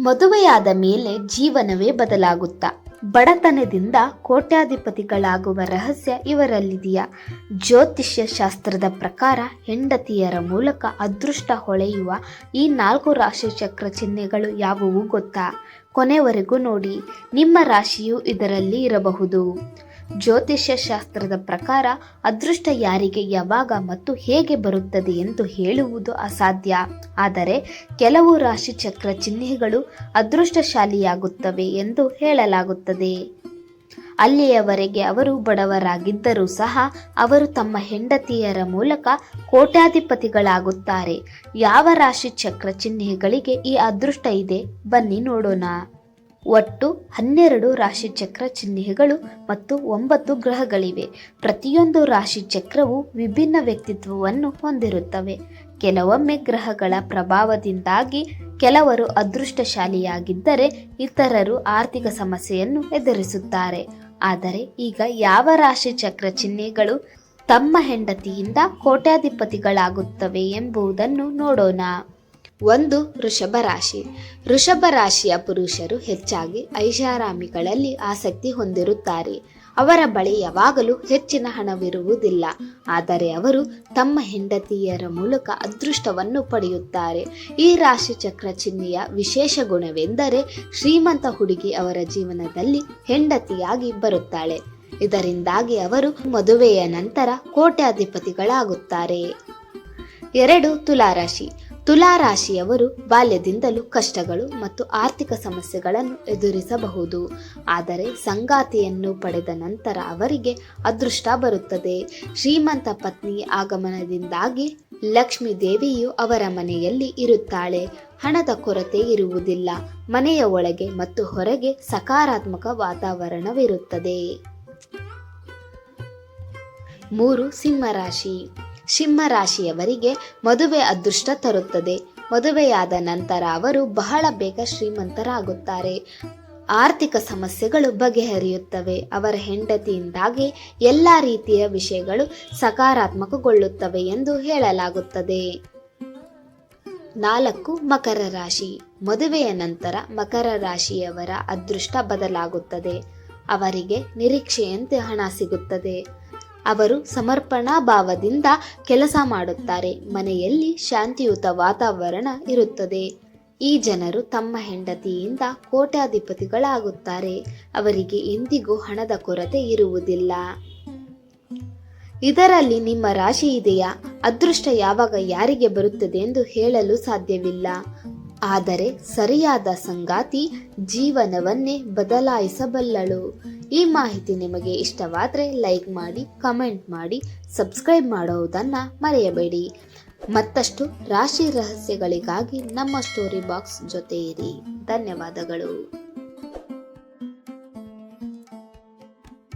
ಮದುವೆಯಾದ ಮೇಲೆ ಜೀವನವೇ ಬದಲಾಗುತ್ತಾ? ಬಡತನದಿಂದ ಕೋಟ್ಯಾಧಿಪತಿಗಳಾಗುವ ರಹಸ್ಯ ಇವರಲ್ಲಿದೆಯಾ? ಜ್ಯೋತಿಷ್ಯ ಶಾಸ್ತ್ರದ ಪ್ರಕಾರ ಹೆಂಡತಿಯರ ಮೂಲಕ ಅದೃಷ್ಟ ಹೊಳೆಯುವ ಈ ನಾಲ್ಕು ರಾಶಿ ಚಕ್ರ ಚಿಹ್ನೆಗಳು ಯಾವುವು ಗೊತ್ತಾ? ಕೊನೆವರೆಗೂ ನೋಡಿ, ನಿಮ್ಮ ರಾಶಿಯು ಇದರಲ್ಲಿ ಇರಬಹುದು. ಜ್ಯೋತಿಷ್ಯ ಶಾಸ್ತ್ರದ ಪ್ರಕಾರ ಅದೃಷ್ಟ ಯಾರಿಗೆ ಯಾವಾಗ ಮತ್ತು ಹೇಗೆ ಬರುತ್ತದೆ ಎಂದು ಹೇಳುವುದು ಅಸಾಧ್ಯ. ಆದರೆ ಕೆಲವು ರಾಶಿ ಚಕ್ರ ಚಿಹ್ನೆಗಳು ಅದೃಷ್ಟಶಾಲಿಯಾಗುತ್ತವೆ ಎಂದು ಹೇಳಲಾಗುತ್ತದೆ. ಅಲ್ಲಿಯವರೆಗೆ ಅವರು ಬಡವರಾಗಿದ್ದರೂ ಸಹ ಅವರು ತಮ್ಮ ಹೆಂಡತಿಯರ ಮೂಲಕ ಕೋಟ್ಯಾಧಿಪತಿಗಳಾಗುತ್ತಾರೆ. ಯಾವ ರಾಶಿ ಚಕ್ರ ಚಿಹ್ನೆಗಳಿಗೆ ಈ ಅದೃಷ್ಟ ಇದೆ? ಬನ್ನಿ ನೋಡೋಣ. ಒಟ್ಟು ಹನ್ನೆರಡು ರಾಶಿ ಚಕ್ರ ಚಿಹ್ನೆಗಳು ಮತ್ತು ಒಂಬತ್ತು ಗ್ರಹಗಳಿವೆ. ಪ್ರತಿಯೊಂದು ರಾಶಿ ಚಕ್ರವು ವಿಭಿನ್ನ ವ್ಯಕ್ತಿತ್ವವನ್ನು ಹೊಂದಿರುತ್ತವೆ. ಕೆಲವೊಮ್ಮೆ ಗ್ರಹಗಳ ಪ್ರಭಾವದಿಂದಾಗಿ ಕೆಲವರು ಅದೃಷ್ಟಶಾಲಿಯಾಗಿದ್ದರೆ ಇತರರು ಆರ್ಥಿಕ ಸಮಸ್ಯೆಯನ್ನು ಎದುರಿಸುತ್ತಾರೆ. ಆದರೆ ಈಗ ಯಾವ ರಾಶಿ ಚಕ್ರ ಚಿಹ್ನೆಗಳು ತಮ್ಮ ಹೆಂಡತಿಯಿಂದ ಕೋಟ್ಯಾಧಿಪತಿಗಳಾಗುತ್ತವೆ ಎಂಬುದನ್ನು ನೋಡೋಣ. ಒಂದು ವೃಷಭ ರಾಶಿ. ವೃಷಭ ರಾಶಿಯ ಪುರುಷರು ಹೆಚ್ಚಾಗಿ ಐಷಾರಾಮಿಗಳಲ್ಲಿ ಆಸಕ್ತಿ ಹೊಂದಿರುತ್ತಾರೆ. ಅವರ ಬಳಿ ಯಾವಾಗಲೂ ಹೆಚ್ಚಿನ ಹಣವಿರುವುದಿಲ್ಲ. ಆದರೆ ಅವರು ತಮ್ಮ ಹೆಂಡತಿಯರ ಮೂಲಕ ಅದೃಷ್ಟವನ್ನು ಪಡೆಯುತ್ತಾರೆ. ಈ ರಾಶಿ ಚಕ್ರ ಚಿಹ್ನೆಯ ವಿಶೇಷ ಗುಣವೆಂದರೆ ಶ್ರೀಮಂತ ಹುಡುಗಿ ಅವರ ಜೀವನದಲ್ಲಿ ಹೆಂಡತಿಯಾಗಿ ಬರುತ್ತಾಳೆ. ಇದರಿಂದಾಗಿ ಅವರು ಮದುವೆಯ ನಂತರ ಕೋಟ್ಯಾಧಿಪತಿಗಳಾಗುತ್ತಾರೆ. ಎರಡು ತುಲಾರಾಶಿ. ತುಲಾರಾಶಿಯವರು ಬಾಲ್ಯದಿಂದಲೂ ಕಷ್ಟಗಳು ಮತ್ತು ಆರ್ಥಿಕ ಸಮಸ್ಯೆಗಳನ್ನು ಎದುರಿಸಬಹುದು. ಆದರೆ ಸಂಗಾತಿಯನ್ನು ಪಡೆದ ನಂತರ ಅವರಿಗೆ ಅದೃಷ್ಟ ಬರುತ್ತದೆ. ಶ್ರೀಮಂತ ಪತ್ನಿ ಆಗಮನದಿಂದಾಗಿ ಲಕ್ಷ್ಮೀ ದೇವಿಯು ಅವರ ಮನೆಯಲ್ಲಿ ಇರುತ್ತಾಳೆ. ಹಣದ ಕೊರತೆ ಇರುವುದಿಲ್ಲ. ಮನೆಯ ಒಳಗೆ ಮತ್ತು ಹೊರಗೆ ಸಕಾರಾತ್ಮಕ ವಾತಾವರಣವಿರುತ್ತದೆ. ಮೂರು ಸಿಂಹರಾಶಿ. ಸಿಂಹರಾಶಿಯವರಿಗೆ ಮದುವೆ ಅದೃಷ್ಟ ತರುತ್ತದೆ. ಮದುವೆಯಾದ ನಂತರ ಅವರು ಬಹಳ ಬೇಗ ಶ್ರೀಮಂತರಾಗುತ್ತಾರೆ. ಆರ್ಥಿಕ ಸಮಸ್ಯೆಗಳು ಬಗೆಹರಿಯುತ್ತವೆ. ಅವರ ಹೆಂಡತಿಯಿಂದಾಗಿ ಎಲ್ಲ ರೀತಿಯ ವಿಷಯಗಳು ಸಕಾರಾತ್ಮಕಗೊಳ್ಳುತ್ತವೆ ಎಂದು ಹೇಳಲಾಗುತ್ತದೆ. ನಾಲ್ಕು, ಮಕರ ರಾಶಿ. ಮದುವೆಯ ನಂತರ ಮಕರ ರಾಶಿಯವರ ಅದೃಷ್ಟ ಬದಲಾಗುತ್ತದೆ. ಅವರಿಗೆ ನಿರೀಕ್ಷೆಯಂತೆ ಹಣ ಸಿಗುತ್ತದೆ. ಅವರು ಸಮರ್ಪಣಾ ಭಾವದಿಂದ ಕೆಲಸ ಮಾಡುತ್ತಾರೆ. ಮನೆಯಲ್ಲಿ ಶಾಂತಿಯುತ ವಾತಾವರಣ ಇರುತ್ತದೆ. ಈ ಜನರು ತಮ್ಮ ಹೆಂಡತಿಯಿಂದ ಕೋಟ್ಯಾಧಿಪತಿಗಳಾಗುತ್ತಾರೆ. ಅವರಿಗೆ ಎಂದಿಗೂ ಹಣದ ಕೊರತೆ ಇರುವುದಿಲ್ಲ. ಇದರಲ್ಲಿ ನಿಮ್ಮ ರಾಶಿ ಇದೆಯಾ? ಅದೃಷ್ಟ ಯಾವಾಗ ಯಾರಿಗೆ ಬರುತ್ತದೆ ಎಂದು ಹೇಳಲು ಸಾಧ್ಯವಿಲ್ಲ. ಆದರೆ ಸರಿಯಾದ ಸಂಗಾತಿ ಜೀವನವನ್ನೇ ಬದಲಾಯಿಸಬಲ್ಲಳು. ಈ ಮಾಹಿತಿ ನಿಮಗೆ ಇಷ್ಟವಾದರೆ ಲೈಕ್ ಮಾಡಿ, ಕಮೆಂಟ್ ಮಾಡಿ, ಸಬ್ಸ್ಕ್ರೈಬ್ ಮಾಡುವುದನ್ನು ಮರೆಯಬೇಡಿ. ಮತ್ತಷ್ಟು ರಾಶಿ ರಹಸ್ಯಗಳಿಗಾಗಿ ನಮ್ಮ ಸ್ಟೋರಿ ಬಾಕ್ಸ್ ಜೊತೆ ಇರಿ ಧನ್ಯವಾದಗಳು.